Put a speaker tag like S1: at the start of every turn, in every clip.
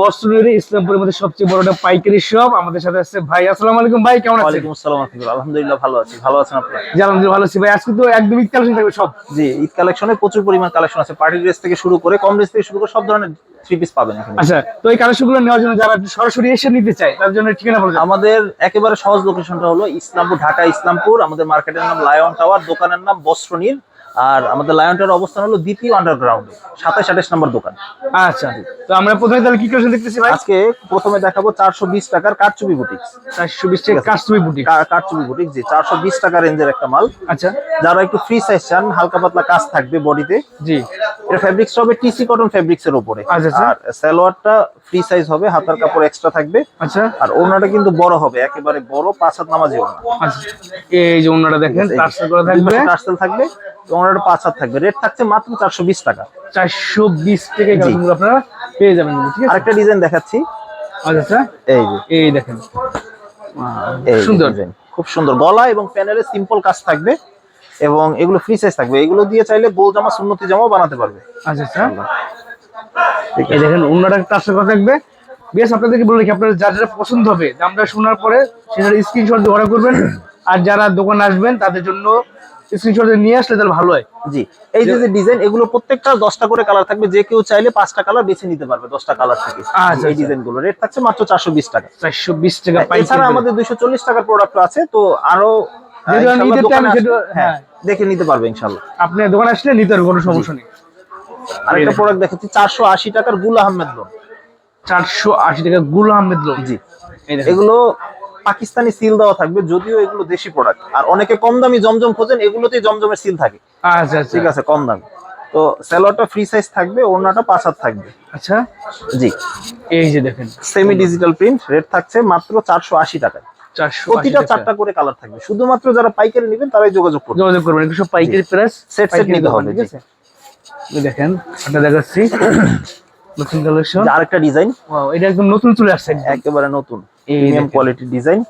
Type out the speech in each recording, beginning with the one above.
S1: বস্ত্রের ইসলামপুরের মধ্যে সবচেয়ে বড় একটা পাইকারি শপ আমাদের সাথে আছে ভাই। আসসালামু আলাইকুম ভাই কেমন আছেন?
S2: ওয়ালাইকুম আসসালাম আলহামদুলিল্লাহ ভালো আছি। ভালো আছেন আপনারা?
S1: জি আলহামদুলিল্লাহ ভালো আছি ভাই। আজকে তো একদম ঈদ কালেকশন থাকবে সব।
S2: জি ঈদ কালেকশনে প্রচুর পরিমাণ কালেকশন আছে। পার্টি ড্রেস থেকে শুরু করে কম ড্রেস থেকে শুরু করে সব ধরনের থ্রি পিস পাবেন এখানে।
S1: আচ্ছা তো এই কালেকশনগুলো নেওয়ার জন্য যারা সরাসরি এসে নিতে চায় তার জন্য ঠিকানা বলে যান।
S2: আমাদের একেবারে সহজ লোকেশনটা হলো ইসলামপুর ঢাকা ইসলামপুর। আমাদের মার্কেটের নাম লায়ন টাওয়ার দোকানের নাম বস্ত্রনীর। আর আমাদের লায়ন টাওয়ার অবস্থান হলো দ্বিতীয় আন্ডারগ্রাউন্ডে সাতাশ আঠাশ নম্বর দোকান।
S1: আচ্ছা তো আমরা প্রথমে তাহলে কি কালেকশন দেখতেছি ভাই?
S2: আজকে প্রথমে দেখাবো চারশো বিশ টাকার কারচুপি বুটিক্স
S1: চারশো বিশ টাকা কাস্টমি বুটি
S2: কারচুপি বুটিক জি চারশো বিশ টাকা রেঞ্জের একটা মাল।
S1: আচ্ছা।
S2: যারা একটু ফ্রি সাইজ চান হালকা পাতলা কাজ থাকবে বডিতে
S1: জি।
S2: এটা ফেব্রিক্স হবে টিসি কটন ফেব্রিক্স এর উপরে।
S1: আচ্ছা, আচ্ছা।
S2: আর সালোয়ারটা ফ্রি সাইজ হবে হাতার কাপড় এক্সট্রা থাকবে।
S1: আচ্ছা।
S2: আর ওড়নাটা কিন্তু বড় হবে একেবারে বড় পাঁচ হাত নামাজি ওড়না।
S1: আচ্ছা এই যে অন্যটা দেখেন টার্সেল করা থাকবে।
S2: টার্সেল থাকবে। ওড়নাটা পাঁচ হাত থাকবে। রেট থাকছে মাত্র চারশো বিশ টাকা।
S1: চারশো বিশ কালেকশনগুলো আপনারা পেয়ে যাবেন ঠিক আছে?
S2: আরেকটা ডিজাইন দেখাচ্ছি।
S1: আচ্ছা আচ্ছা।
S2: এই যে।
S1: এই দেখেন। সুন্দর।
S2: খুব সুন্দর। গলা এবং প্যানেলে সিম্পল কাজ থাকবে এবং এগুলো ফ্রি সাইজ থাকবে। এগুলো দিয়ে চাইলে গোল জামা সুন্নতি জামাও বানাতে পারবে।
S1: আচ্ছা আচ্ছা। এই দেখেন অন্যটা টার্সেল করা থাকবে। বেশ আপনাদেরকে বলে রাখি আপনার যার যেটা পছন্দ হবে দামটা শোনার পরে সেটার স্ক্রিনশট অর্ডার করবেন। আর যারা দোকানে আসবেন তাদের জন্য স্ক্রিনশট নিয়ে আসলে তাহলে ভালো হয়।
S2: জি এই যে ডিজাইন এগুলো প্রত্যেকটা দশটা করে কালার থাকবে যে কেউ চাইলে পাঁচটা কালার বেছে নিতে পারবে দশটা কালার থেকে।
S1: আচ্ছা,
S2: এই। ডিজাইনগুলো রেট থাকছে মাত্র চারশো বিশ টাকা।
S1: চারশো বিশ টাকা
S2: এছাড়া আমাদের দুইশো চল্লিশ টাকার প্রোডাক্ট আছে তো
S1: আরও
S2: হ্যাঁ
S1: হ্যাঁ।
S2: দেখে নিতে পারবে ইনশাল্লাহ।
S1: আপনি দোকানে আসলে নিতে পারবেন কোনো সমস্যা নেই।
S2: আরেকটা প্রোডাক্ট দেখাচ্ছি চারশো আশি টাকার গুল আহমেদ লোন
S1: চারশো আশি টাকা গুল আহমেদ লোক
S2: জি। এগুলো পাকিস্তানি সিল দেওয়া থাকবে যদিও এগুলো দেশি প্রোডাক্ট আর অনেকে কম দামি জমজম খোঁজেন এগুলোতেই জমজমের সিল থাকে।
S1: আচ্ছা আচ্ছা।
S2: ঠিক আছে কম দামি। তো স্যালোয়ারটা ফ্রি সাইজ থাকবে ওড়নাটা পাঁচ হাত থাকবে।
S1: আচ্ছা।
S2: জি।
S1: এই যে দেখেন।
S2: সেমি ডিজিটাল প্রিন্ট রেট থাকছে মাত্র চারশো আশি টাকায়। প্রতিটা চারটা করে কালার থাকবে। শুধুমাত্র যারা পাইকারি নেবেন তারাই যোগাযোগ করবে
S1: যোগাযোগ করবেন সব পাইকারি প্রাইস
S2: Set set নিতে হবে,
S1: ঠিক আছে? দেখেন এটা দেখাচ্ছি। নতুন কালেকশন
S2: আরেকটা ডিজাইন
S1: ওয়াও এটা একদম নতুন চলে আসছে
S2: একেবারে নতুন। প্রিমিয়াম কোয়ালিটি ডিজাইন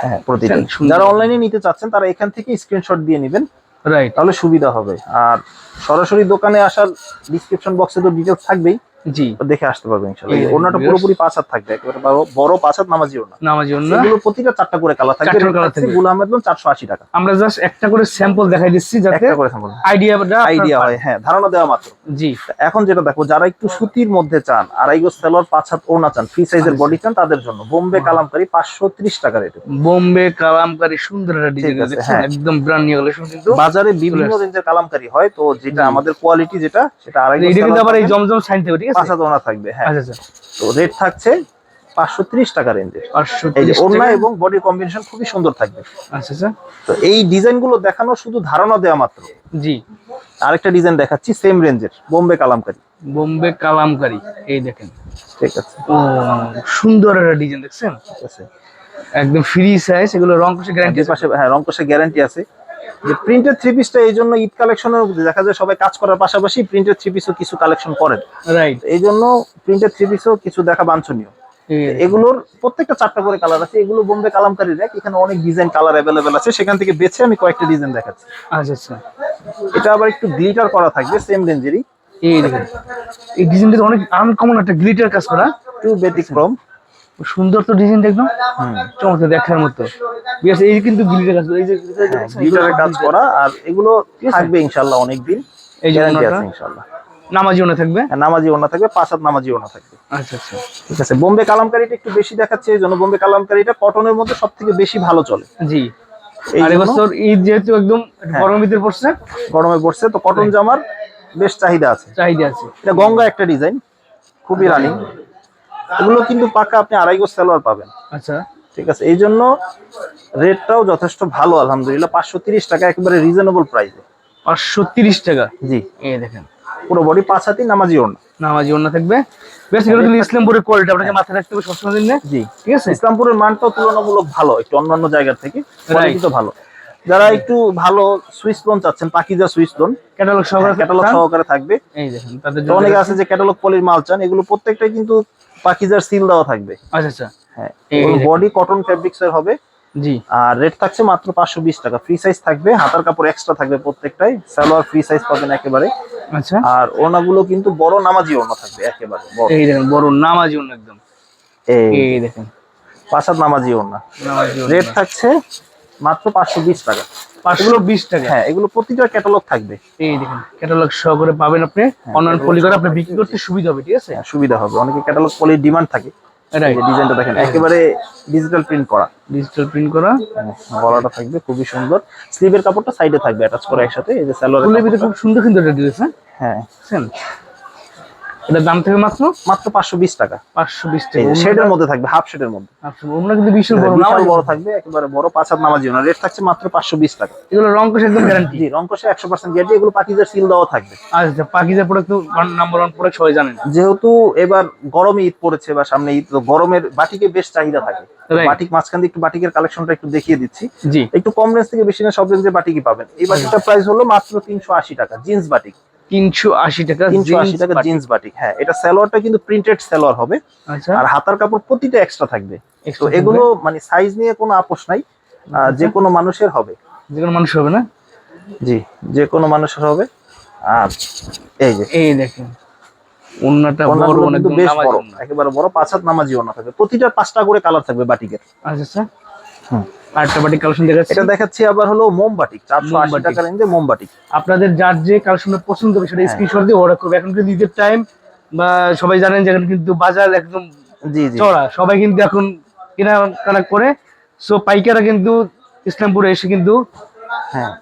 S2: হ্যাঁ
S1: প্রতিদিন
S2: যারা অনলাইনে নিতে চাচ্ছেন তারা এখান থেকে স্ক্রিনশট দিয়ে নেবেন
S1: রাইট
S2: তাহলে সুবিধা হবে। আর সরাসরি দোকানে আসার ডিসক্রিপশন বক্সে তো ডিটেলস থাকবেই।
S1: জি।
S2: দেখে আসতে পারবে ইনশাআল্লাহ।
S1: viewers।
S2: পুরোপুরি পাঁচ হাত থাকবে একেবারে বড়- পাঁচ হাত নামাজি ওড়না
S1: নামাজি অন্য
S2: এগুলো প্রতিটা চারটা করে কালার থাকবে।
S1: চারটা
S2: থাকছে
S1: থাকবে।
S2: গুল আহমেদ চারশো আশি টাকা।
S1: আমরা জাস্ট একটা করে স্যাম্পল দেখাই দিচ্ছি যাতে
S2: একটা করে
S1: আইডিয়াটা
S2: আইডিয়া হয় হ্যাঁ ধারণা দেওয়া মাত্র।
S1: জি।
S2: এখন যেটা দেখো যারা একটু সুতির মধ্যে চান আড়াই গজ সালোয়ার পাঁচ হাত ওড়না চান ফ্রি সাইজের। বডি চান তাদের জন্য বোম্বে কালামকারি পাঁচশো ত্রিশ টাকা রেটে
S1: বোম্বে কালামকারী সুন্দর একটা ডিজাইন
S2: আছে,
S1: দেখছেন
S2: হ্যাঁ।
S1: একদম ব্র্যান্ড নিউ কালেকশন কিন্তু
S2: বাজারে বিভিন্ন। রেঞ্জের কালামকারি হয় তো যেটা আমাদের কোয়ালিটি যেটা সেটা আড়াই গজ
S1: এটা কিন্তু আবার এই জমজম সাইন থেকে ঠিক
S2: পাঁচ হাত থাকবে হ্যাঁ।
S1: আচ্ছা আচ্ছা।
S2: তো রেট থাকছে পাঁচশো ত্রিশ টাকা রেঞ্জে ওড়না এবং বডির কম্বিনেশন খুবই সুন্দর থাকবে।
S1: আচ্ছা আচ্ছা।
S2: তো এই ডিজাইনগুলো দেখানো শুধু ধারণা দেওয়া মাত্র।
S1: জি।
S2: আরেকটা ডিজাইন দেখাচ্ছি সেম রেঞ্জের বোম্বে কালামকারি।
S1: বোম্বে কালামকারী এই দেখেন।
S2: ঠিক আছে।
S1: ও সুন্দর একটা ডিজাইন দেখছেন?
S2: ঠিক আছে।
S1: একদম ফ্রি সাইজ এগুলো রং কষে গ্যারান্টি
S2: পাশে হ্যাঁ রংকশে গ্যারান্টি আছে। যে প্রিন্টেড থ্রি পিসটা এই জন্য ঈদ কালেকশনের দেখা যায় সবাই কাজ করার পাশাপাশি প্রিন্টেড থ্রি পিসও কিছু কালেকশন করেন।
S1: রাইট
S2: এই জন্য প্রিন্টেড থ্রি পিসও কিছু দেখা বাঞ্ছনীয়। এগুলোর প্রত্যেকটা চারটা করে কালার আছে এগুলো বোম্বে কালামকারি র্যাক এখানে অনেক ডিজাইন কালার অ্যাভেলেবেল আছে সেখান থেকে বেছে আমি কয়েকটা ডিজাইন দেখাচ্ছি।
S1: আচ্ছা আচ্ছা।
S2: এটা আবার একটু গ্লিটার করা থাকবে সেম রেঞ্জেরই
S1: এই দেখেন এই ডিজাইনটা অনেক আনকমন একটা গ্লিটার কাজ করা।
S2: টু ব্যতিক্রম
S1: সুন্দর তো ডিজাইন একদম। চমৎকার দেখার মতো। বিকজ এই কিন্তু গ্লিটার কাজ এই যে
S2: গ্লিটারের কাজ করা আর এগুলো থাকবে ইনশাল্লাহ অনেকদিন।
S1: এই যে
S2: গ্যারান্টি আছে ইনশাল্লাহ
S1: নামাজি ওনা থাকবে?
S2: আর নামাজি ওনা থাকবে পাঁচ হাত নামাজি ওনা থাকবে।
S1: আচ্ছা আচ্ছা।
S2: ঠিক আছে বোম্বে কালামকারিটা একটু বেশি দেখাচ্ছে এই জন্য বোম্বে কালামকারিটা কটনের মধ্যে সব থেকে বেশি ভালো চলে।
S1: জি।
S2: এই
S1: আর এবছর ঈদ যেহেতু একদম গরমের ভিতরে পড়ছে।
S2: গরমে পড়ছে তো কটন জামার বেশ চাহিদা আছে।
S1: চাহিদা আছে।
S2: এটা গঙ্গা একটা ডিজাইন খুবই রানিং এগুলো কিন্তু পাকা আপনি আড়াই গোজ সালোয়ার পাবেন।
S1: আচ্ছা।
S2: ঠিক আছে এই জন্য রেটটাও যথেষ্ট ভালো আলহামদুলিল্লাহ। পাঁচশো তিরিশ টাকা একেবারে রিজনেবল প্রাইসে
S1: পাঁচশো তিরিশ টাকা?
S2: জি।
S1: এই দেখেন।
S2: পুরো বডি পাঁচ হাতি নামাজি ওড়না।
S1: নামাজি ওনা থাকবে। বেশ এগুলো কিন্তু ইসলামপুরের কোয়ালিটি আপনাকে মাথায় রাখতে হবে সবসময় দিন
S2: জি।
S1: ঠিক আছে?
S2: ইসলামপুরের মানটাও তুলনামূলক ভালো একটু অন্যান্য জায়গার থেকে। কোয়ালিটি তো ভালো। যারা একটু ভালো সুইস লোন চাচ্ছেন পাকিজা সুইস লোন
S1: ক্যাটালগ সহকারে
S2: ক্যাটালগ সহকারে থাকবে।
S1: এই দেখেন তাদের
S2: অনেকে আছে যে ক্যাটালগ পলির মাল চান এগুলো প্রত্যেকটাই কিন্তু পাকিজার সিল দেওয়া থাকবে।
S1: আচ্ছা আচ্ছা।
S2: হ্যাঁ
S1: এই
S2: বডি কটন ফেব্রিক্স এর হবে।
S1: জি।
S2: আর রেট থাকছে মাত্র পাঁচশো বিশ টাকা। ফ্রি সাইজ থাকবে হাতার কাপড় এক্সট্রা থাকবে প্রত্যেকটাই। সালোয়ার ফ্রি সাইজ পাবেন একেবারে।
S1: আচ্ছা।
S2: আর ওনাগুলো কিন্তু বড় নামাজি ওনা থাকবে একেবারে বড়।
S1: এই দেখেন বড় নামাজি ওনা একদম।
S2: এই
S1: দেখেন।
S2: পাঁচাত নামাজি ওনা
S1: নামাজি ওনা।
S2: রেট থাকছে মাত্র পাঁচশো বিশ টাকা।
S1: পাঁচশো। বিশ টাকা।
S2: হ্যাঁ এগুলো প্রতিটা ক্যাটালগ থাকবে।
S1: এই দেখেন ক্যাটালগ সহকারে পাবেন আপনি। অনলাইন পলি করে আপনি বিক্রি করতে সুবিধা হবে ঠিক আছে?
S2: হ্যাঁ, সুবিধা হবে। অনেকে ক্যাটালগ পলির ডিমান্ড থাকে। ডিজাইনটা দেখেন একেবারে ডিজিটাল প্রিন্ট করা।
S1: ডিজিটাল প্রিন্ট করা।
S2: হ্যাঁ, গলাটা থাকবে খুবই সুন্দর। স্লিভের কাপড়টা সাইডে থাকবে অ্যাটাচ করে একসাথে। এই যে
S1: ভিতরে খুব সুন্দর সুন্দর ড্রেস হ্যাঁ?
S2: হ্যাঁ।
S1: এটার দাম থেকে মাত্র?
S2: মাত্র পাঁচশো বিশ টাকা।
S1: পাঁচশো বিশ টাকা।
S2: শেডের মধ্যে থাকবে হাফ শেডের মধ্যে।
S1: ওগুলো কিন্তু বিশাল বড়
S2: বিশাল বড় থাকবে একেবারে বড় পাঁচ হাত নামাজি না রেট থাকছে মাত্র পাঁচশো বিশ টাকা।
S1: এগুলো রং কোষ একদম গ্যারান্টি
S2: জি রংকশে একশো পার্সেন্ট গ্যারান্টি এগুলো পাকিজার সিল দেওয়া থাকবে।
S1: আচ্ছা Pakiza product number one product সবাই জানেন।
S2: যেহেতু এবার গরমে ঈদ পড়েছে বা সামনে ঈদ তো গরমের বাটিকে বেশ চাহিদা থাকে। বাটিক মাঝখান দিয়ে একটু বাটিকের কালেকশনটা একটু দেখিয়ে দিচ্ছি।
S1: জি।
S2: একটু কম রেঞ্জ থেকে বেশি না সব রেঞ্জে বাটিকই পাবেন। এই বাটিকটার প্রাইস হলো মাত্র তিনশো আশি টাকা জিন্স বাটিক।
S1: তিনশো আশি টাকা
S2: তিনশো আশি টাকা জিন্স বাটিক হ্যাঁ এটা সালোয়ারটা কিন্তু প্রিন্টেড সালোয়ার হবে।
S1: আচ্ছা।
S2: আর হাতার কাপড় প্রতিটা এক্সট্রা থাকবে। তো এগুলো মানে সাইজ নিয়ে কোনো আপোষ নাই যে কোনো মানুষের হবে।
S1: যে কোনো মানুষ হবে না?
S2: জি যে কোনো মানুষের হবে। আর এই যে।
S1: এই দেখেন ওন্নাটা বড়
S2: ওনাগুলো
S1: অনেক
S2: বেশ বড় একেবারে বড় পাঁচ হাত নামাজি ওনা থাকবে। প্রতিটা পাঁচটা করে কালার থাকবে বাটিকের।
S1: আচ্ছা আচ্ছা।
S2: হুম।
S1: আরেকটা বাটি কালেকশন দেখাচ্ছি।
S2: এটা দেখাচ্ছি আবার হলো মোমবাটিক আশি
S1: মোমবাটিক।
S2: টাকা রেঞ্জে মোমবাটিক।
S1: আপনাদের যার যে কালেকশন পছন্দ হবে সেটা
S2: হ্যাঁ।
S1: স্ক্রিনশট দিয়ে অর্ডার করবে। এখন কিন্তু ঈদের টাইম বা সবাই জানেন যে এখন কিন্তু বাজার একদম
S2: জি জি।
S1: চড়া সবাই কিন্তু এখন কেনাকাটা করে। সো পাইকাররা কিন্তু ইসলামপুরে এসে কিন্তু
S2: হ্যাঁ।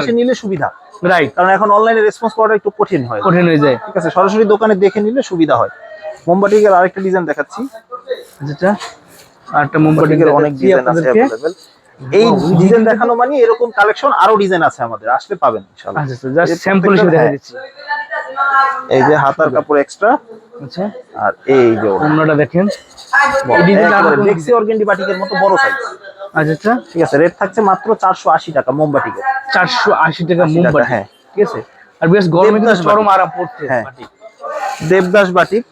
S2: এসে নিলে সুবিধা।
S1: রাইট
S2: কারণ এখন অনলাইনে রেসপন্স করাটা একটু কঠিন হয়।
S1: কঠিন হয়ে যায়।
S2: ঠিক আছে সরাসরি দোকানে দেখে নিলে সুবিধা হয়। মোমবাটিকের আরেকটা ডিজাইন দেখাচ্ছি।
S1: যেটা আরেকটা মোমবাতি
S2: মোমবাটিকের অনেক ডিজাইন আছে। অ্যাভেলেবেল এই ডিজাইন দেখানো মানে এরকম কালেকশন আরও ডিজাইন আছে আমাদের আসলে পাবেন ইনশাআল্লাহ
S1: আচ্ছা জাস্ট স্যাম্পল হিসেবে দেখা
S2: হ্যাঁ।
S1: দিচ্ছি
S2: এই যে হাতার কাপড় এক্সট্রা
S1: আচ্ছা
S2: আর এই যে।
S1: অন্যটা দেখেন এই আরও
S2: বেক্সি অর্গেন্ডি বাটিকের মতো বড় সাইজ
S1: আচ্ছা আচ্ছা
S2: ঠিক আছে রেট থাকছে মাত্র চারশো আশি টাকা মোমবাটিকের
S1: চারশো আশি টাকা
S2: 80 টাকা,
S1: মোমবাতি
S2: হ্যাঁ।
S1: ঠিক আছে আর বেশ গরমে কিন্তু চরম আরাম পড়ছে
S2: হ্যাঁ।
S1: বাটি।
S2: দেবদাস বাটিক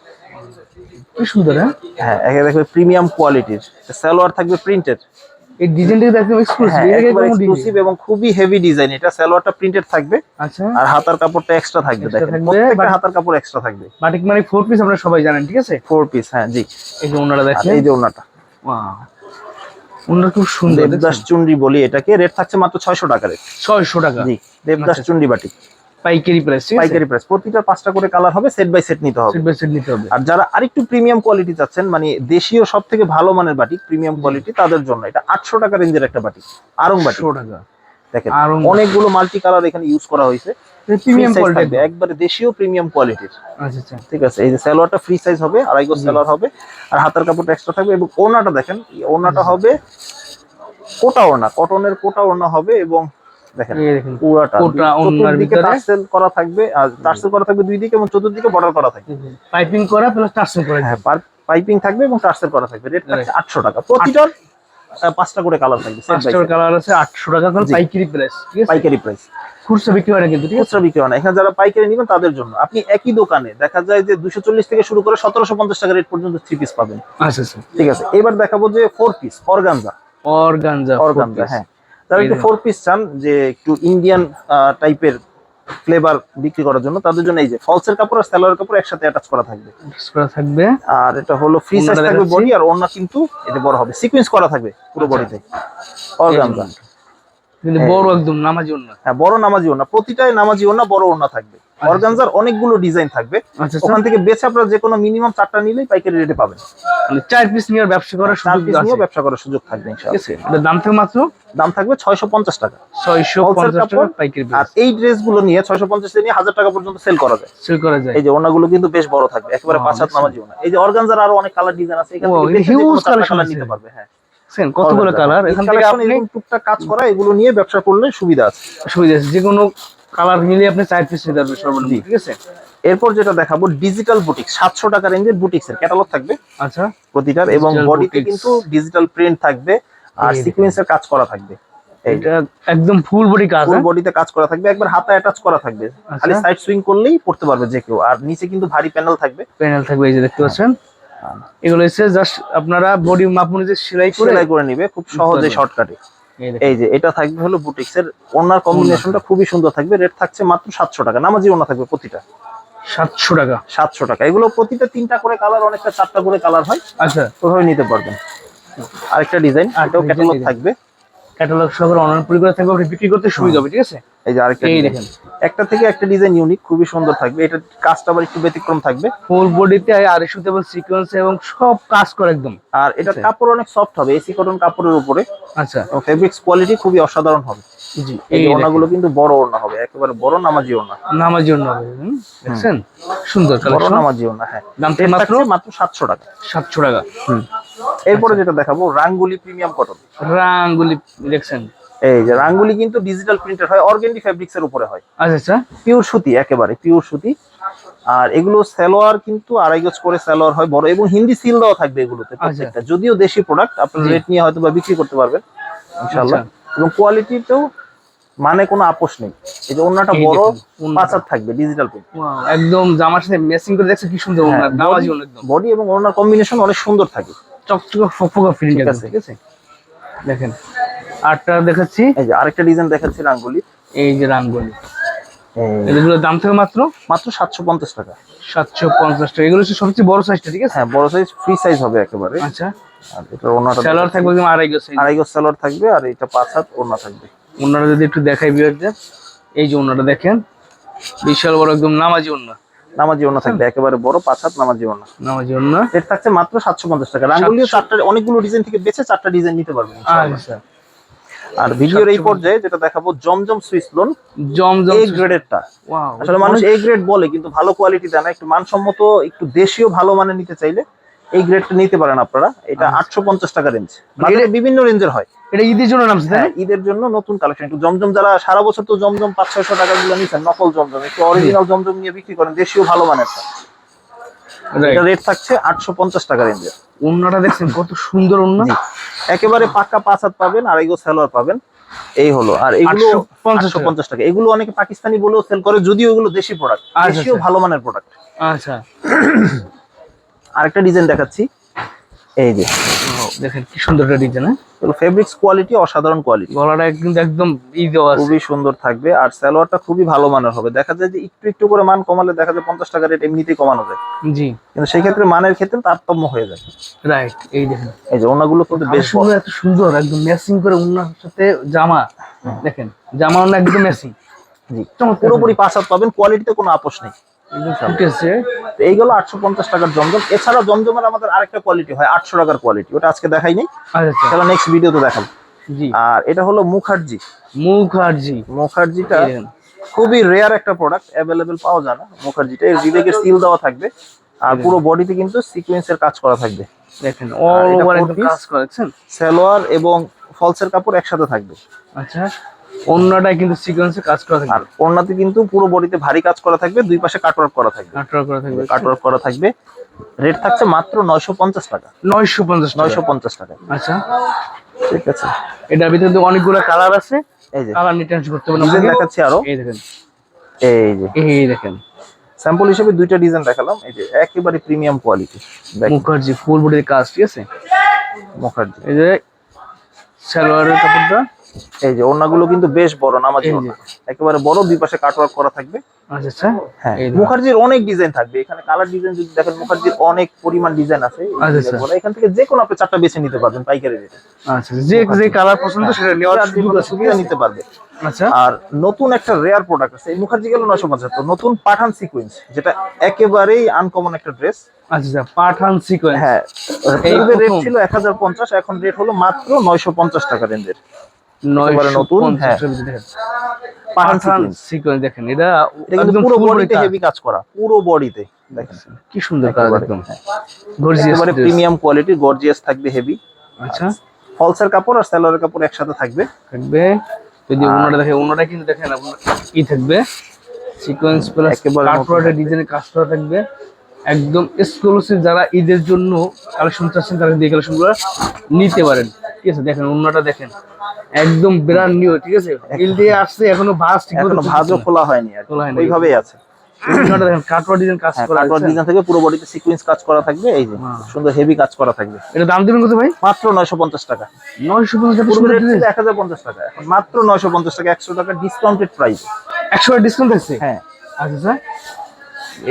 S1: কি সুন্দর হ্যাঁ?
S2: হ্যাঁ একে দেখবে প্রিমিয়াম কোয়ালিটির সালোয়ার থাকবে প্রিন্টেড
S1: এই ডিজাইনটা কিন্তু এক্সক্লুসিভ
S2: হ্যাঁ এক্সক্লুসিভ এবং খুবই হেভি ডিজাইন এটা সালোয়ারটা প্রিন্টেড থাকবে।
S1: আচ্ছা।
S2: আর হাতার কাপড়টা এক্সট্রা থাকবে
S1: Extra
S2: দেখেন প্রত্যেকটা হাতার কাপড় এক্সট্রা থাকবে।
S1: বাটিক মানে ফোর পিস আপনারা সবাই জানেন ঠিক আছে?
S2: ফোর পিস হ্যাঁ জি।
S1: এই যে ওনারা
S2: আর
S1: দেখেন।
S2: এই যে ওনাটা।
S1: ওনারা খুব সুন্দর
S2: দেবদাস চুন্ডি বলি এটাকে রেট থাকছে মাত্র ছয়শো টাকা রেট
S1: ছয়শো টাকা।
S2: জি দেবদাস
S1: আচ্ছা।
S2: চুন্ডি বাটি
S1: পাইকারি প্রাইস
S2: পাইকারি প্রাইস প্রতিটা পাঁচটা করে কালার হবে সেট বাই সেট নিতে হবে।
S1: সেট বাই সেট নিতে হবে।
S2: আর যারা আরেকটু প্রিমিয়াম কোয়ালিটি চাচ্ছেন মানে দেশীয় সব থেকে ভালো মানের বাটি প্রিমিয়াম কোয়ালিটি তাদের জন্য এটা আটশো টাকা রেঞ্জের একটা বাটি আরং
S1: টাকা।
S2: দেখেন অনেকগুলো মাল্টি কালার এখানে ইউজ করা হয়েছে।
S1: প্রিমিয়াম কোয়ালিটি
S2: একবারে দেশীয় প্রিমিয়াম কোয়ালিটির
S1: আচ্ছা আচ্ছা।
S2: ঠিক আছে এই যে সালোয়ারটা ফ্রি সাইজ হবে আড়াই গজ সালোয়ার হবে আর হাতার কাপড়টা এক্সট্রা থাকবে এবং ওড়নাটা দেখেন এই ওড়নাটা হবে কোটা ওড়না কটনের কোটা ওড়না হবে এবং দেখেন
S1: এই দেখেন
S2: পুরাটা
S1: কোটা ওড়নার
S2: চতুর্দিকে
S1: ভিতরে।
S2: টার্সেল করা থাকবে আর টার্সেল করা থাকবে দুই দিকে এবং চতুর্দিকে বর্ডার করা থাকবে।
S1: পাইপিং করা প্লাস টার্সেল করা।
S2: হ্যাঁ পাইপিং থাকবে এবং টার্সেল করা থাকবে। রেট থাকছে আটশো টাকা। প্রতিটার পাঁচটা করে কালার থাকবে
S1: কালার আছে আটশো টাকা করে পাইকারি প্রাইস ঠিক আছে?
S2: পাইকারি প্রাইস
S1: খুচরা বিক্রি হয় না কিন্তু
S2: খুচরা বিক্রি হয় না। এখানে যারা পাইকারি নেবেন তাদের জন্য। আপনি একই দোকানে দেখা যায় যে দুশো চল্লিশ থেকে শুরু করে সতেরোশো পঞ্চাশ টাকা রেট পর্যন্ত থ্রি পিস পাবেন।
S1: আচ্ছা আচ্ছা।
S2: ঠিক আছে? এবার দেখাবো যে four piece organza
S1: organza
S2: organza হ্যাঁ। যারা একটু ফোর পিস চান যে একটু ইন্ডিয়ান টাইপের ফ্লেভার বিক্রি করার জন্য। তাদের জন্য এই যে ফলসের কাপড় আর সালোয়ার কাপড় একসাথে অ্যাটাচ করা থাকবে।
S1: করা থাকবে।
S2: আর এটা হলো ফ্রি সাইজ থাকবে বডি আর ওড়না কিন্তু এটা বড় হবে। সিকোয়েন্স করা থাকবে পুরো। বডিতে অর্গানজা
S1: কিন্তু। বড় একদম নামাজি ওন্না
S2: হ্যাঁ বড় নামাজি ওড়না। প্রতিটাই নামাজি ওড়না বড় ওড়না থাকবে। অর্গানজার অনেকগুলো ডিজাইন থাকবে।
S1: আচ্ছা
S2: ওখান থেকে বেছে আপনারা যে কোনো মিনিমাম চারটা নিলেই পাইকারি রেটে পাবেন।
S1: মানে চার পিস নিয়ে ব্যবসা করার
S2: চার পিস
S1: আছে।
S2: নিয়ে ব্যবসা করার সুযোগ থাকবে ইনশাআল্লাহ।
S1: দাম থেকে মাত্র?
S2: দাম থাকবে ছয়শো পঞ্চাশ টাকা।
S1: ছয়শো
S2: Wholesale
S1: পঞ্চাশ টাকা
S2: কাপড়
S1: পাইকারি
S2: আর এই ড্রেসগুলো নিয়ে ছয়শো পঞ্চাশ নিয়ে হাজার টাকা পর্যন্ত সেল করা যায়।
S1: সেল করা যায়।
S2: এই যে ওনাগুলো কিন্তু বেশ বড় থাকবে একেবারে পাঁচ হাত? নামাজি ওনা। এই যে অর্গানজার আরও অনেক কালার ডিজাইন আছে এখান থেকে কালার
S1: আছে।
S2: নিতে পারবে হ্যাঁ।
S1: দেখছেন কতগুলো কালার এখান থেকে আপনি
S2: টুকটাক কাজ করা এগুলো নিয়ে ব্যবসা করলে সুবিধা আছে।
S1: সুবিধা আছে যে কোনো কালার মিলে আপনি চার পিস নিতে পারবেন সর্বনিম্ন ঠিক আছে?
S2: এরপর যেটা দেখাবো ডিজিটাল বুটিক সাতশো টাকা রেঞ্জের বুটিক্স এর ক্যাটালগ থাকবে।
S1: আচ্ছা।
S2: প্রতিটার এবং বডিতে কিন্তু ডিজিটাল প্রিন্ট থাকবে আর সিকোয়েন্সের কাজ করা থাকবে।
S1: এটা একদম ফুল বডি কাজ
S2: ফুল
S1: হ্যাঁ?
S2: বডিতে কাজ করা থাকবে একবার হাতে অ্যাটাচ করা থাকবে। খালি
S1: আচ্ছা।
S2: সাইড সুইং করলেই পড়তে পারবে যে কেউ আর নিচে কিন্তু ভারী প্যানেল থাকবে।
S1: প্যানেল থাকবে এই যে দেখতে পাচ্ছেন? এগুলো হচ্ছে জাস্ট আপনারা বডি মাপ অনুযায়ী সেলাই করে
S2: সেলাই করে নিবে খুব সহজে শর্টকাটে
S1: এই
S2: যে এটা থাকবে হলো বুটিক্সের ওনার কম্বিনেশনটা খুবই সুন্দর থাকবে। রেট থাকছে মাত্র সাতশো টাকা। নামাজি ওনা থাকবে প্রতিটা।
S1: সাতশো টাকা।
S2: সাতশো টাকা। এগুলো প্রতিটা তিনটা করে কালার অনেকটা চারটা করে কালার হয়।
S1: আচ্ছা।
S2: ওভাবে নিতে পারবেন। আরেকটা ডিজাইন এটাও ক্যাটালগ থাকবে।
S1: ক্যাটালগ সহ অনলাইন পরিবার থাকবে আপনি বিক্রি করতে সুবিধা হবে ঠিক আছে?
S2: এই যে আরেকটা
S1: এই দেখেন।
S2: একটা থেকে একটা ডিজাইন ইউনিক খুবই সুন্দর থাকবে। এটা কাজটা আবার একটু ব্যতিক্রম থাকবে।
S1: ফুল বডিতে সুতেবল সিকোয়েন্স এবং সব কাজ করে একদম।
S2: আর এটা
S1: আচ্ছা।
S2: কাপড় অনেক সফট হবে এসি কটন কাপড়ের উপরে।
S1: আচ্ছা।
S2: ফেব্রিক্স কোয়ালিটি খুবই অসাধারণ হবে।
S1: জি
S2: এই ওনাগুলো কিন্তু বড় ওনা হবে একেবারে বড় নামাজি
S1: জন্য হবে হুম, দেখছেন? সুন্দর
S2: বড় নামাজি হ্যাঁ।
S1: দাম মাত্র?
S2: টাকা।
S1: সাতশো টাকা।
S2: এরপরে যেটা দেখাবো রাঙ্গুলি প্রিমিয়াম কটন
S1: রাঙ্গুলি দেখছেন?
S2: এই যে রাঙ্গুলি কিন্তু ডিজিটাল প্রিন্টার হয় অর্গেন্ডি ফেব্রিক্স এর উপরে হয়।
S1: আচ্ছা আচ্ছা।
S2: পিওর সুতি একেবারে পিওর সুতি। আর এগুলো সালোয়ার কিন্তু আড়াই গজ করে সালোয়ার হয় বড় এবং হিন্দি সিল দেওয়া থাকবে এগুলোতে প্রত্যেকটা। যদিও দেশি প্রোডাক্ট আপনার রেট নিয়ে হয়তো বা বিক্রি করতে পারবেন ইনশাআল্লাহ।
S1: আচ্ছা।
S2: এবং কোয়ালিটিতেও মানে কোনো আপোষ নেই। এই যে ওন্নাটা বড়। পাঁচার থাকবে ডিজিটাল প্রিন্ট
S1: একদম জামার সাথে ম্যাচিং করে দেখছেন কি সুন্দর
S2: হ্যাঁ,
S1: ওনার নামাজি একদম।
S2: বডি এবং ওনার কম্বিনেশন অনেক সুন্দর থাকে।
S1: চকচকে ফকফকা আছে। ঠিক আছে? দেখেন। আটটা দেখাচ্ছি।
S2: এই যে আরেকটা ডিজাইন দেখাচ্ছি রাঙ্গুলি।
S1: এই যে রাঙ্গুলি। এগুলোর দাম থেকে মাত্র?
S2: মাত্র সাতশো পঞ্চাশ টাকা।
S1: সাতশো পঞ্চাশ টাকা। এগুলো সবচেয়ে বড় সাইজটা ঠিক আছে?
S2: হ্যাঁ বড় সাইজ ফ্রি সাইজ হবে একেবারে।
S1: আচ্ছা।
S2: আর এটা ওনাটা
S1: স্যালোয়ার থাকবে একদম আড়াই গজ
S2: আড়াই গজ সালোয়ার থাকবে আর এটা পাঁচ হাত ওনা থাকবে।
S1: ওনারা যদি একটু দেখাই বিয়ারদের এই যে ওনাটা দেখেন বিশাল বড় একদম নামাজি ওনা
S2: নামাজি ওনা থাকবে একেবারে বড় পাঁচ হাত নামাজি ওনা
S1: নামাজি ওনা
S2: রেট থাকছে মাত্র সাতশো পঞ্চাশ টাকা। রাঙ্গুলিও চারটা অনেকগুলো ডিজাইন থেকে বেছে চারটা ডিজাইন নিতে পারবেন ইনশাআল্লাহ।
S1: আচ্ছা।
S2: আর ভিডিওর এই পর্যায়ে যেটা দেখাবো Zamzam Swiss lawn
S1: Zamzam
S2: A গ্রেডেরটা
S1: wow
S2: আসলে মানুষ এই গ্রেড বলে কিন্তু ভালো কোয়ালিটি দেয় না। একটু মানসম্মত একটু দেশীয় ভালো মানে নিতে চাইলে এই গ্রেডটা নিতে পারেন আপনারা। এটা আটশো পঞ্চাশ টাকা রেঞ্জ বিভিন্ন রেঞ্জের হয়।
S1: এটা ঈদের জন্য নামছে তাই
S2: হ্যাঁ ঈদের জন্য নতুন কালেকশন একটু জমজম যারা সারা বছর তো জমজম পাঁচ ছয়শো টাকা গুলো নিচ্ছেন নকল জমজম একটু অরিজিনাল জমজম নিয়ে বিক্রি করেন দেশীয় ভালো মানের। এটা রেট থাকছে আটশো পঞ্চাশ টাকা রেঞ্জের
S1: ওনাটা দেখছেন কত সুন্দর ওনা
S2: একেবারে পাক্কা পাঁচ হাত পাবেন আর এগুলো সালোয়ার পাবেন। এই হলো। আর এগুলো পঞ্চাশশো পঞ্চাশ টাকা। এগুলো অনেকে পাকিস্তানি বলেও সেল করে যদিও এগুলো দেশি প্রোডাক্ট
S1: আচ্ছা,
S2: দেশীয়
S1: আচ্ছা।
S2: ভালো মানের প্রোডাক্ট
S1: আচ্ছা।
S2: আরেকটা ডিজাইন দেখাচ্ছি। এই যে।
S1: দেখেন কি সুন্দর একটা ডিজাইন হ্যাঁ?
S2: ফেব্রিক্স কোয়ালিটি অসাধারণ কোয়ালিটি
S1: গলাটা কিন্তু একদম আছে।
S2: খুবই সুন্দর থাকবে আর সালোয়ারটা খুবই ভালো মানের হবে। দেখা যায় যে একটু একটু করে মান কমালে দেখা যায় পঞ্চাশ টাকা রেট এমনিতেই কমানো যায়।
S1: জি।
S2: কিন্তু সেই ক্ষেত্রে মানের ক্ষেত্রে তারতম্য হয়ে যায়।
S1: রাইট এই দেখেন।
S2: এই যে ওনাগুলো কিন্তু বেশ
S1: সুন্দর এত সুন্দর একদম ম্যাচিং করে ওনার সাথে জামা দেখেন জামা ওনা একদম ম্যাচিং
S2: জি। পুরোপুরি পাঁচ হাত পাবেন কোয়ালিটিতে কোনো আপোষ নেই।
S1: একদম ফুটেছে
S2: তো এইগুলো আটশো পঞ্চাশ টাকার জমজম। এছাড়া জমজমের আমাদের আরেকটা কোয়ালিটি হয় আটশো টাকার কোয়ালিটি ওটা আজকে দেখাই নেই।
S1: আচ্ছা আচ্ছা।
S2: সেটা নেক্সট ভিডিওতে দেখাবো। আর এটা হলো মুখার্জি।
S1: মুখার্জি।
S2: মুখার্জিটা খুবই রেয়ার একটা প্রোডাক্ট অ্যাভেলেবেল পাওয়া যায় না। মুখার্জিটা এর বিবেকের সিল দেওয়া থাকবে। আর পুরো বডিতে কিন্তু সিকোয়েন্সের কাজ করা থাকবে।
S1: দেখেন অল ওভার? কাজ করেছেন
S2: সালোয়ার এবং ফলসের কাপড় একসাথে থাকবে।
S1: আচ্ছা। অন্যটাই কিন্তু সিকোয়েন্সে কাজ করা থাকবে।
S2: আর ওড়নাতে কিন্তু পুরো বডিতে ভারী কাজ করা থাকবে দুই পাশে কাট কাটওয়ার্ক করা থাকবে।
S1: কাটরা করা থাকবে।
S2: কাট কাটওয়ার্ক করা থাকবে। রেট থাকছে মাত্র নয়শো পঞ্চাশ টাকা।
S1: নয়শো পঞ্চাশ
S2: নয়শো
S1: নয়শো
S2: পঞ্চাশ টাকা।
S1: আচ্ছা।
S2: ঠিক আছে।
S1: এটার ভিতরে তো অনেকগুলো কালার আছে।
S2: এই যে।
S1: কালার নিয়ে টেনশন করতে হবে
S2: ডিজাইন দেখাচ্ছি আরও।
S1: এই দেখেন।
S2: এই যে।
S1: এই দেখেন।
S2: স্যাম্পল হিসেবে দুইটা ডিজাইন দেখালাম। এই যে একেবারে প্রিমিয়াম কোয়ালিটি
S1: মুখার্জি ফুল বডির কাজ ঠিক আছে?
S2: মুখার্জি।
S1: এই যে সালোয়ারের কাপড়টা।
S2: এই যে ওড়নাগুলো কিন্তু বেশ বড় নামাজি ওড়না। একেবারে বড় দুই পাশে কাটওয়ার্ক করা থাকবে।
S1: আচ্ছা আচ্ছা।
S2: হ্যাঁ মুখার্জির অনেক ডিজাইন থাকবে। এখানে কালার ডিজাইন যদি দেখেন মুখার্জির অনেক পরিমাণ ডিজাইন আছে।
S1: আচ্ছা, আচ্ছা।
S2: এখান থেকে যে কোনো আপনি চারটা বেছে নিতে পারবেন পাইকারি রেটে
S1: আচ্ছা যে যে কালার পছন্দ সেটা নেওয়ার
S2: যার
S1: সুযোগ আছে।
S2: সুবিধা নিতে পারবে।
S1: আচ্ছা।
S2: আর নতুন একটা রেয়ার প্রোডাক্ট আছে। এই মুখার্জি গেল নয়শো পঞ্চাত্তর নতুন পাঠান সিকুয়েন্স যেটা একেবারেই আনকমন একটা ড্রেস
S1: আচ্ছা পাঠান সিকোয়েন্স
S2: হ্যাঁ রেট ছিল এক হাজার পঞ্চাশ এখন রেট হলো মাত্র নয়শো পঞ্চাশ টাকা রেঞ্জের। একেবারে নতুন, হ্যাঁ।
S1: টাকার ভিতরে দেখেন
S2: পাঠান
S1: পাঠান
S2: সিকোয়েন্স
S1: দেখেন। এটা
S2: এটা
S1: একদম
S2: পুরো বডিতে হেভি কাজ করা। পুরো বডিতে দেখেন
S1: কি সুন্দর কাজ একদম।
S2: হ্যাঁ।
S1: গর্জিয়াস
S2: একেবারে প্রিমিয়াম কোয়ালিটি গর্জিয়াস থাকবে হেভি
S1: আচ্ছা।
S2: ফলসের কাপড় আর স্যালোয়ারের কাপড় একসাথে থাকবে।
S1: থাকবে। যদি দেখে কিন্তু দেখেন আপনার কি থাকবে। সিকোয়েন্স প্লাস
S2: একেবারে
S1: কাজ করা থাকবে। একদম এক্সক্লুসিভ যারা ঈদের জন্য কালেকশন চাচ্ছেন তারা দিয়ে কালেকশনগুলো নিতে পারেন। ঠিক আছে দেখেন অন্যটা দেখেন। একদম ব্র্যান্ড নিউ ঠিক আছে? ইল দিয়ে আসছে এখনও ভাস ঠিক
S2: এখনও ভাজও খোলা হয়নি আর
S1: খোলা হয়নি।
S2: ওইভাবেই আছে।
S1: ওনাটা দেখেন কাটওয়ার ডিজাইন কাজ
S2: হ্যাঁ
S1: করা
S2: কাটওয়ার ডিজাইন থেকে পুরো বডিতে সিকোয়েন্স কাজ করা থাকবে এই যে সুন্দর হেভি কাজ করা থাকবে।
S1: এটা দাম দিবেন কত ভাই?
S2: মাত্র নয়শো পঞ্চাশ টাকা।
S1: নয়শো পঞ্চাশ
S2: পূর্বে রেট ছিল এক হাজার পঞ্চাশ টাকা। এখন মাত্র নয়শো পঞ্চাশ টাকা একশো টাকা ডিসকাউন্টেড প্রাইস
S1: একশো ডিসকাউন্ট আছে
S2: হ্যাঁ।
S1: আচ্ছা স্যার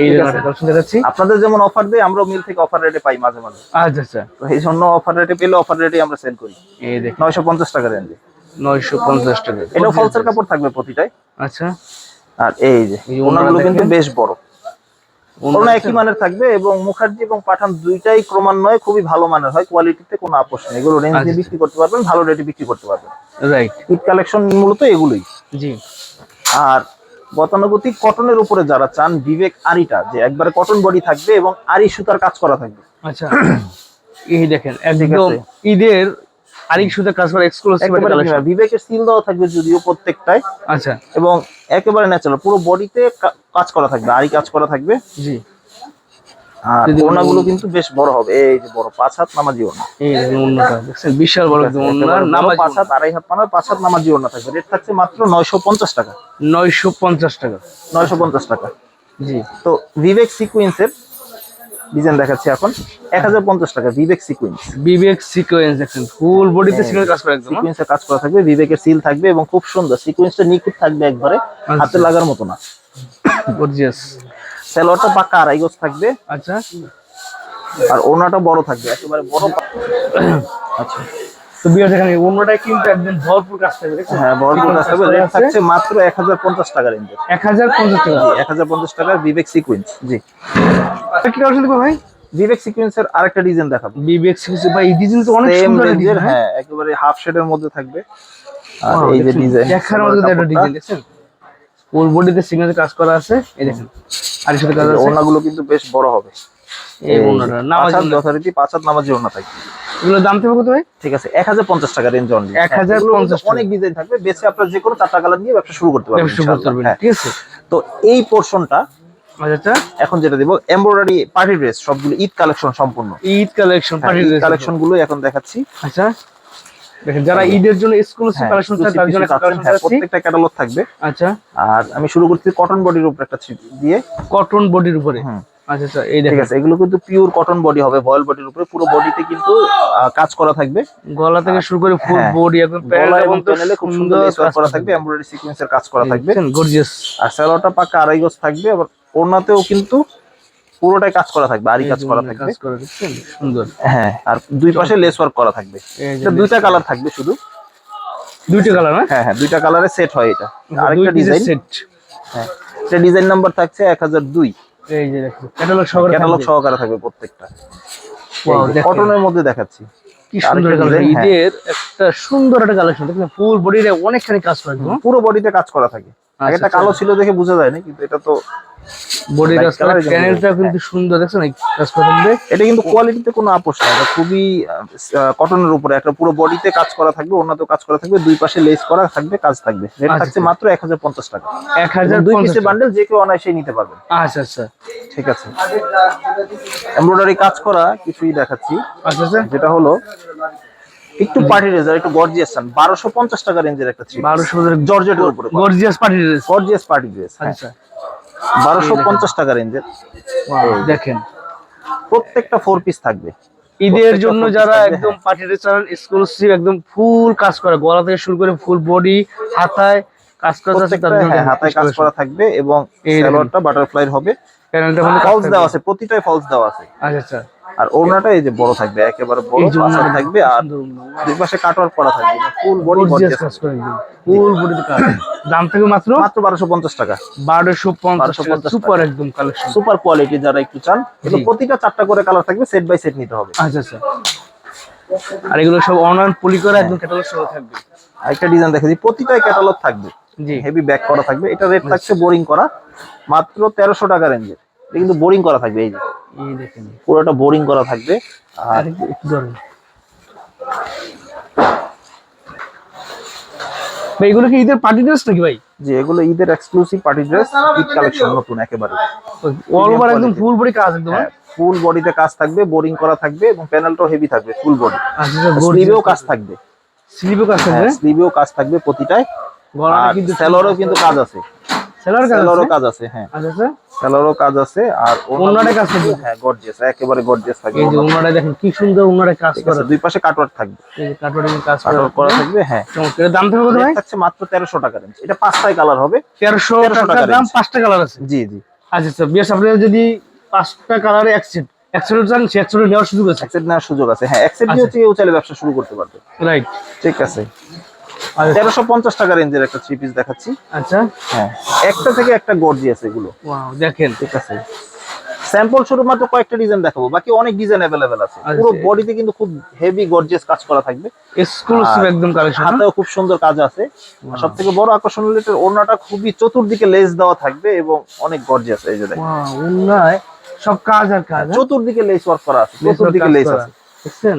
S1: এই। কালেকশন দেখাচ্ছি
S2: আপনাদের যেমন অফার দেয় আমরাও মিল থেকে অফার রেটে পাই মাঝে মাঝে।
S1: আচ্ছা আচ্ছা।
S2: তো এই জন্য অফার রেটে পেলে অফার রেটে আমরা সেল করি।
S1: এই দেখ
S2: নয়শো পঞ্চাশ টাকা রেঞ্জে
S1: নয়শো পঞ্চাশ টাকা।
S2: এটাও ফলসের কাপড় থাকবে প্রতিটাই।
S1: আচ্ছা।
S2: আর এই যে ওনাগুলো কিন্তু বেশ বড়। ওনা একই মানের থাকবে এবং মুখার্জি এবং পাঠান দুইটাই ক্রমান্বয়ে খুবই ভালো মানের হয় কোয়ালিটিতে কোনো আপোষ নেই। এগুলো রেঞ্জ দিয়ে
S1: আচ্ছা।
S2: বিক্রি করতে পারবেন ভালো রেটে বিক্রি করতে পারবেন।
S1: রাইট
S2: ঈদ কালেকশন মূলত এগুলোই।
S1: জি।
S2: আর গতানুগতিক কটনের উপরে যারা চান বিবেক আরিটা যে একবারে কটন বডি থাকবে এবং আরি সুতার কাজ করা থাকবে।
S1: আচ্ছা। এই দেখেন একদম ঈদের আরিক সুতার কাজ করা এক্সক্লুসিভ
S2: বিবেকের সিল দেওয়া থাকবে যদিও প্রত্যেকটাই।
S1: আচ্ছা।
S2: এবং একেবারে ন্যাচারাল পুরো বডিতে কাজ করা থাকবে আরি কাজ করা থাকবে।
S1: জি।
S2: আর ওনাগুলো কিন্তু বেশ বড় হবে। এই যে বড় পাঁচ হাত নামাজি ওনা
S1: এই দেখেন দেখছেন বিশাল বড় একদম অন্য
S2: একেবারে পাঁচ হাত আড়াই হাত পানার পাঁচ হাত নামাজি ওনা থাকবে। রেট থাকছে মাত্র নয়শো পঞ্চাশ টাকা।
S1: টাকা। জি।
S2: তো সিকুয়েন্সের ডিজাইন দেখাচ্ছি এখন। টাকা বিবেক সিকুয়েন্স
S1: ফুল বডিতে সিকোয়েন্স কাজ করে একদম হ্যাঁ?
S2: কাজ করা থাকবে। সিল থাকবে এবং খুব সুন্দর। সিকুয়েন্সটা নিখুঁত থাকবে একবারে। হাতে লাগার মতো না।
S1: গর্জিয়াস
S2: সেলোয়ারটা পাক্কা আড়াই গজ থাকবে।
S1: আচ্ছা।
S2: আর ওনাটা বড় থাকবে একেবারে বড় আচ্ছা।
S1: তো বিয়ার দেখেন এই কিন্তু একদম ভরপুর কাজ থাকবে
S2: হ্যাঁ বড় কাজ থাকবে। রেট থাকছে মাত্র এক হাজার পঞ্চাশ টাকা বিবেক সিকুয়েন্স জি
S1: কি ভাই?
S2: বিবেক সিকুয়েন্সের আরেকটা ডিজাইন দেখাবো।
S1: বিবেক সিকোয়েন্স ভাই এই ডিজাইন তো অনেক সুন্দর ডিজাইন হ্যাঁ
S2: একেবারে হাফ শেডের মধ্যে থাকবে। আর
S1: Wow,
S2: এই যে
S1: দেখছেন?
S2: ডিজাইন
S1: দেখার মতো একটা ডিজাইন দেখছেন? ফুল বডিতে সিগনেচার কাজ করা আছে। এই দেখেন আর এর সাথে কাজ আছে।
S2: ওনাগুলো কিন্তু বেশ বড় হবে।
S1: এই ওনাটা নামাজ
S2: যথারীতি পাঁচ হাত নামাজি ওনা থাকবে।
S1: এগুলো দাম থাকবে কত ভাই?
S2: ঠিক আছে এক হাজার পঞ্চাশ টাকা রেঞ্জ অনলি
S1: 1050
S2: অনেক ডিজাইন থাকবে। বেছে আপনার যে কোনো চারটা কালার নিয়ে ব্যবসা শুরু করতে পারবেন
S1: করতে
S2: হ্যাঁ।
S1: ঠিক আছে।
S2: তো এই পোর্শনটা
S1: আচ্ছা।
S2: এখন যেটা দিব এমব্রয়ডারি পার্টি ড্রেস সবগুলো ঈদ কালেকশন সম্পূর্ণ।
S1: ঈদ কালেকশন পার্টি
S2: কালেকশনগুলো এখন দেখাচ্ছি।
S1: আচ্ছা। দেখেন যারা ঈদের জন্য এক্সক্লুসিভ
S2: হ্যাঁ,
S1: কালেকশন চায় তার জন্য
S2: হ্যাঁ, প্রত্যেকটা ক্যাটালগ থাকবে।
S1: আচ্ছা।
S2: আর আমি শুরু করছি কটন বডির উপর একটা দিয়ে।
S1: কটন বডির উপরে? আচ্ছা আচ্ছা এই
S2: ঠিক
S1: দেখেন।
S2: আছে এগুলো কিন্তু পিওর কটন বডি হবে ভয়েল বডির উপরে। পুরো বডিতে কিন্তু কাজ করা থাকবে।
S1: গলা থেকে শুরু করে ফুল
S2: হ্যাঁ।
S1: বডি একদম
S2: গলা এবং প্যানেলে খুব সুন্দর ওয়ার্ক করা থাকবে এমব্রয়ডারি সিকোয়েন্সের কাজ করা থাকবে।
S1: গর্জিয়াস
S2: আর স্যালোটা পাকা আড়াই গজ থাকবে আবার ওড়নাতেও কিন্তু পুরোটাই কাজ করা থাকবে আড়ি কাজ করা থাকবে।
S1: সুন্দর।
S2: হ্যাঁ আর দুই পাশে লেস ওয়ার্ক করা থাকবে। এটা দুইটা কালার থাকবে শুধু।
S1: দুইটা কালার না?
S2: হ্যাঁ হ্যাঁ দুইটা কালারে সেট হয় এটা। আরেকটা ডিজাইন
S1: সেট
S2: হ্যাঁ এটা ডিজাইন নাম্বার থাকছে এক হাজার দুই।
S1: এই যে দেখো ক্যাটালগ সহকারে
S2: ক্যাটালগ। সহকারে থাকবে প্রত্যেকটা। কটনের মধ্যে দেখাচ্ছি।
S1: কি সুন্দর
S2: design, হ্যাঁ।
S1: ঈদের একটা সুন্দর একটা কালেকশন দেখেন ফুল বডিতে অনেকখানি কাজ করে
S2: পুরো বডিতে কাজ করা থাকে।
S1: আচ্ছা,
S2: এটা কালো ছিল দেখে বোঝা যায় না কিন্তু এটা তো
S1: বডি
S2: Light
S1: কাজ করে প্যানেলটা কিন্তু সুন্দর দেখছেন? এই
S2: এটা কিন্তু কোয়ালিটিতে কোনো আপোষ নাই এটা খুবই কটনের উপরে। একটা পুরো বডিতে কাজ করা থাকবে কাজ করা থাকবে দুই পাশে লেস করা থাকবে কাজ থাকবে। রেট
S1: আচ্ছা,
S2: থাকছে মাত্র এক হাজার পঞ্চাশ টাকা।
S1: এক হাজার
S2: দুই পিসের বান্ডেল যে কেউ অনায়াসে নিতে পারবেন
S1: আচ্ছা আচ্ছা।
S2: ঠিক আছে। এমব্রয়ডারি কাজ করা কিছুই দেখাচ্ছি।
S1: আচ্ছা আচ্ছা।
S2: যেটা হলো একটু পার্টি রেজার একটু গর্জিয়াস চান বারোশো পঞ্চাশ টাকা রেঞ্জের একটা
S1: বারোশো
S2: জর্জেটের উপরে।
S1: Gorgeous party dress
S2: gorgeous party dress
S1: আচ্ছা।
S2: বারোশো পঞ্চাশ টাকা রেঞ্জের।
S1: দেখেন
S2: প্রত্যেকটা ফোর পিস থাকবে।
S1: ঈদের জন্য যারা একদম পার্টি চালান এক্সক্লুসিভ একদম ফুল কাজ করে গলা থেকে শুরু করে ফুল বডি হাতায় কাজ করা
S2: হ্যাঁ, হাতায় কাজ করা থাকবে এবং
S1: এই
S2: বাটারফ্লাই হবে।
S1: প্যানেলটা
S2: ফলস দেওয়া আছে প্রতিটাই ফলস দেওয়া আছে।
S1: আচ্ছা আচ্ছা।
S2: আর ওড়নাটা এই যে বড় থাকবে একেবারে বড় পাশা থাকবে আর দুই পাশে কাটওয়ার্ক করা থাকবে ফুল বডি
S1: করে ফুল বডিতে কাজ দাম থেকে মাত্র?
S2: মাত্র বারোশো পঞ্চাশ টাকা।
S1: বারোশো পঞ্চাশ
S2: 1250
S1: সুপার একদম কালেকশন
S2: সুপার কোয়ালিটি যারা একটু চান কিন্তু প্রতিটা চারটা করে কালার থাকবে সেট বাই সেট নিতে হবে।
S1: আচ্ছা আচ্ছা। আর এগুলো সব অনলাইন পলি করে একদম ক্যাটালগ সহ থাকবে।
S2: আরেকটা ডিজাইন দেখেছি প্রতিটাই ক্যাটালগ থাকবে।
S1: জি।
S2: হেভি ব্যাক করা থাকবে। এটা রেট থাকছে বোরিং করা। মাত্র তেরোশো টাকা রেঞ্জের এটা কিন্তু বোরিং করা থাকবে এই যে। পুরোটা বোরিং করা থাকবে। আর
S1: ভাই এগুলো কি ঈদের পার্টি ড্রেস নাকি ভাই?
S2: যে এগুলো ঈদের exclusive party dress Eid collection নতুন একেবারে।
S1: অল ওভার একদম ফুল বডি কাজ একদম
S2: হ্যাঁ ফুল বডিতে কাজ থাকবে বোরিং করা থাকবে এবং প্যানেলটাও হেভি থাকবে ফুল বডি স্লিভেও কাজ থাকবে।
S1: স্লিপও কাজ
S2: হ্যাঁ
S1: থাকবে
S2: স্লিভেও কাজ থাকবে প্রতিটাই
S1: গলাটা কিন্তু
S2: স্যালোয়ারও কিন্তু কাজ আছে। সেলারও কাজ আছে হ্যাঁ।
S1: আচ্ছা আচ্ছা।
S2: সেলারও কাজ আছে আর
S1: ওড়নাটা কাজ থাকবে?
S2: হ্যাঁ গর্জিয়াস একেবারে গর্জিয়াস থাকবে
S1: এই যে ওনারা। দেখেন কি সুন্দর ওনারা কাজ করা।
S2: দুই পাশে কাটওয়ার্ক থাকবে।
S1: এই যে কাটওয়ারিং কাজ করা
S2: থাকবে হ্যাঁ।
S1: চমৎকার দাম থাকবে কত ভাই?
S2: থাকছে মাত্র তেরোশো টাকা রেঞ্জ এটা পাঁচটায় কালার হবে।
S1: তেরোশো
S2: 1300
S1: টাকা
S2: টাকা
S1: দাম পাঁচটা কালার আছে?
S2: জি জি।
S1: আচ্ছা আচ্ছা বেশ আপনারা যদি পাঁচটা কালারে এক সেট এক চান সে নেওয়ার সুযোগ আছে?
S2: নেওয়ার সুযোগ আছে হ্যাঁ।
S1: আচ্ছা।
S2: দিয়ে হচ্ছে কেউ চাইলে ব্যবসা শুরু করতে পারবে।
S1: রাইট
S2: ঠিক আছে।
S1: আচ্ছা
S2: তেরোশো পঞ্চাশ টাকা রেঞ্জের একটা থ্রি পিস দেখাচ্ছি।
S1: আচ্ছা।
S2: হ্যাঁ একটা থেকে একটা গর্জিয়াস এগুলো।
S1: ওয়াও দেখেন।
S2: ঠিক আছে। স্যাম্পল শুধুমাত্র কয়েকটা ডিজাইন দেখাবো বাকি অনেক ডিজাইন অ্যাভেলেবেল আছে।
S1: আচ্ছা।
S2: পুরো বডিতে কিন্তু খুব হেভি গর্জিয়াস কাজ করা থাকবে।
S1: এক্সক্লুসিভ একদম কালেকশন
S2: হাতেও খুব সুন্দর কাজ আছে। সব থেকে বড় আকর্ষণ হলো এটার ওড়নাটা খুবই চতুর্দিকে লেস দেওয়া থাকবে এবং অনেক গর্জিয়াস এই যে দেখেন।
S1: উন্নয় সব কাজ আর কাজ হ্যাঁ?
S2: চতুর্দিকে লেস ওয়ার্ক করা আছে চতুর্দিকে লেস আছে।
S1: দেখছেন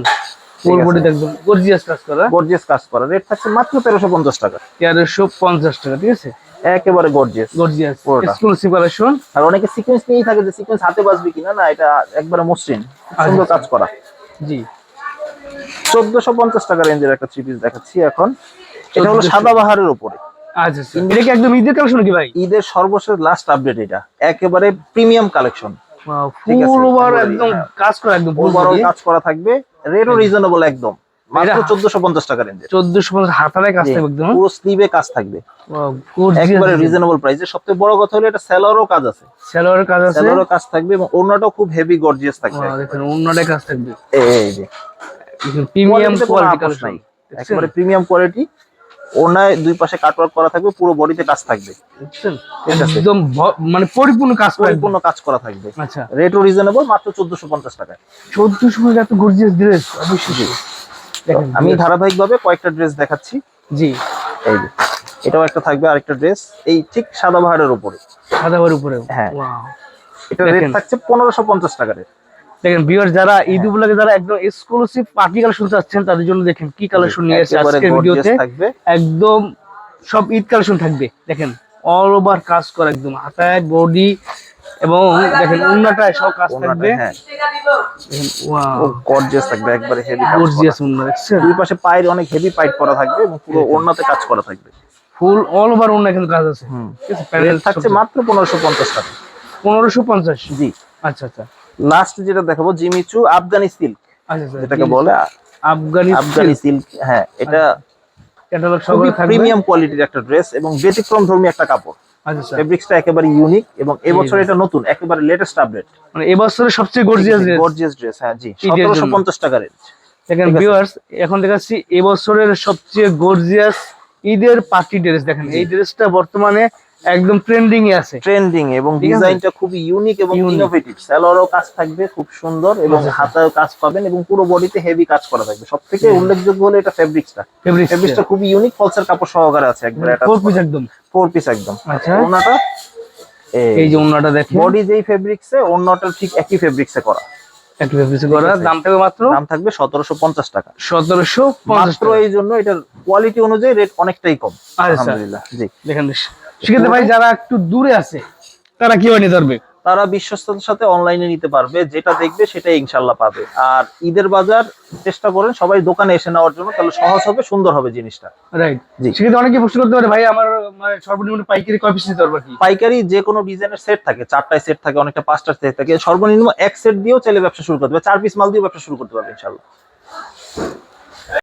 S1: ফুল বডিতে একদম গর্জিয়াস কাজ করা।
S2: গর্জিয়াস কাজ করা। রেট থাকছে মাত্র তেরোশো পঞ্চাশ টাকা।
S1: তেরোশো পঞ্চাশ টাকা ঠিক আছে?
S2: একেবারে গর্জিয়াস
S1: গর্জিয়াস এক্সক্লুসিভ কালেকশন
S2: আর অনেকে সিকোয়েন্স নিয়েই থাকে যে সিকোয়েন্স হাতে বাজবে কিনা না এটা একবারে মসৃণ। সুন্দর
S1: আচ্ছা।
S2: কাজ করা।
S1: জি।
S2: চোদ্দশো পঞ্চাশ টাকা রেঞ্জের একটা থ্রি পিস দেখাচ্ছি এখন। এটা হলো
S1: 1400
S2: সাদাবাহারের উপরে।
S1: আচ্ছা আচ্ছা। এটা কি একদম ঈদের কালেকশন কি ভাই?
S2: ঈদের সর্বশেষ লাস্ট আপডেট এটা। একেবারে প্রিমিয়াম কালেকশন
S1: ফুল ওভার একদম
S2: হ্যাঁ।
S1: কাজ করা একদম ফুল
S2: কাজ করা থাকবে। রেটও রিজনেবল একদম। মাত্র চোদ্দশো পঞ্চাশ টাকা
S1: চোদ্দশো পঞ্চাশ হাতারে কাজ থাকবে একদম
S2: পুরো স্লিভে কাজ থাকবে। একেবারে রিজনেবল প্রাইসে সবচেয়ে বড় কথা হলো এটা সেলারও কাজ আছে।
S1: সালোয়ারের কাজ আছে?
S2: সেলারও কাজ থাকবে এবং ওড়নাটাও খুব হেভি গর্জিয়াস থাকবে।
S1: দেখেন কাজ থাকবে।
S2: এই এই যে
S1: প্রিমিয়াম কোয়ালিটি
S2: নাই। একেবারে প্রিমিয়াম কোয়ালিটি ওনায় দুই পাশে কাটওয়ার্ক করা থাকবে পুরো বডিতে কাজ থাকবে। ঠিক আছে।
S1: একদম মানে পরিপূর্ণ কাজ
S2: পরিপূর্ণ কাজ করা থাকবে।
S1: আচ্ছা।
S2: রেটও রিজনেবল মাত্র চোদ্দশো পঞ্চাশ টাকা
S1: চোদ্দশো পঞ্চাশ এত গর্জিয়াস ড্রেস অবশ্যই।
S2: আমি ধারাবাহিক ভাবে কয়েকটা ড্রেস দেখাচ্ছি।
S1: জি।
S2: এই যে এটাও একটা থাকবে আরেকটা ড্রেস এই ঠিক সাদা বাহারের উপরে।
S1: সাদা বাড়ির উপরে
S2: হ্যাঁ। এটা রেট থাকছে পনেরোশো পঞ্চাশ টাকা রেট
S1: দেখেন ভিউয়ার যারা ঈদ উপলক্ষে যারা একদম এক্সক্লুসিভ পার্টি কালেকশন চাচ্ছেন তাদের জন্য দেখেন কি কালেকশন নিয়ে এসেছে আজকের ভিডিওতে। একদম সব ঈদ কালেকশন থাকবে। দেখেন অল ওভার কাজ করা একদম হাতায় বডি এবং দেখেন উন্নাটায় সব কাজ থাকবে।
S2: হ্যাঁ।
S1: দেখেন ওয়াও
S2: গর্জিয়াস থাকবে একবারে হেভি
S1: গর্জিয়াস উন্না দেখছেন
S2: দুই পাশে পায়ের অনেক হেভি পাইট করা থাকবে এবং পুরো ওড়নাতে কাজ করা থাকবে।
S1: ফুল অল ওভার উন্না কিন্তু কাজ আছে।
S2: হুম।
S1: ঠিক আছে প্যানেল
S2: থাকছে মাত্র পনেরোশো পঞ্চাশ টাকা।
S1: পনেরোশো পঞ্চাশ?
S2: জি।
S1: আচ্ছা আচ্ছা।
S2: লাস্ট যেটা দেখাবো জিমিচু আফগানি সিল্ক যেটাকে বলে
S1: আফগানি
S2: আফগানি সিল্ক হ্যাঁ এটা
S1: ক্যাটালগ থাকবে।
S2: প্রিমিয়াম কোয়ালিটির একটা ড্রেস এবং ব্যতিক্রম ধর্মী একটা কাপড়।
S1: আচ্ছা আচ্ছা।
S2: ফেব্রিক্সটা একেবারে ইউনিক এবং এবছর এটা নতুন একেবারে লেটেস্ট আপডেট
S1: মানে এবছরের সবচেয়ে গর্জিয়াস ড্রেস
S2: গর্জিয়াস ড্রেস হ্যাঁ জি টাকা রেঞ্জ
S1: দেখেন ভিউয়ার্স এখন দেখাচ্ছি এবছরের সবচেয়ে গর্জিয়াস ঈদের পার্টি ড্রেস দেখেন এই ড্রেসটা বর্তমানে একদম ট্রেন্ডিং এ আছে।
S2: ট্রেন্ডিং এবং। ডিজাইনটা খুবই ইউনিক এবং ইনোভেটিভ স্যালোয়ারও কাজ থাকবে খুব সুন্দর এবং
S1: আচ্ছা।
S2: হাতেও কাজ পাবেন এবং পুরো বডিতে হেভি কাজ করা থাকবে। সব থেকে উল্লেখযোগ্য হলো এটা ফেব্রিক্সটা
S1: ফেব্রিক
S2: ফেব্রিক্সটা খুবই ইউনিক ফলসের কাপড় সহকারে আছে একবার। এটা
S1: ফোর পিস একদম।
S2: ফোর পিস একদম।
S1: আচ্ছা।
S2: ওনাটা
S1: এই যে ওন্নাটা দেখেন।
S2: বডি যেই ফেব্রিক্সে অন্যটা ঠিক একই ফেব্রিক্সে করা।
S1: একটু ফেব্রিক করা। দাম থাকবে মাত্র?
S2: দাম থাকবে সতেরোশো পঞ্চাশ টাকা।
S1: সতেরোশো পঞ্চাশ
S2: মাত্র এই জন্য এটার কোয়ালিটি অনুযায়ী রেট অনেকটাই কম।
S1: আচ্ছা।
S2: আলহামদুলিল্লাহ। জি।
S1: দেখেন সেক্ষেত্রে ভাই যারা একটু দূরে আছে তারা কীভাবে নিতে পারবে?
S2: তারা বিশ্বস্ততার সাথে অনলাইনে নিতে পারবে যেটা দেখবে সেটাই ইনশাল্লাহ পাবে। আর ঈদের বাজার চেষ্টা করেন সবাই দোকানে এসে নেওয়ার জন্য তাহলে সহজ হবে সুন্দর হবে জিনিসটা।
S1: রাইট
S2: জি।
S1: সেক্ষেত্রে অনেকে প্রশ্ন করতে পারে ভাই আমার মানে সর্বনিম্ন পাইকারি কয় পিস নিতে পারব কি?
S2: পাইকারি যে কোনো ডিজাইনের সেট থাকে চারটায় সেট থাকে অনেকটা পাঁচটা সেট থাকে সর্বনিম্ন এক সেট দিয়েও চাইলে ব্যবসা শুরু করতে পারবে চার পিস মাল দিয়ে ব্যবসা শুরু করতে পারবে ইনশাল্লাহ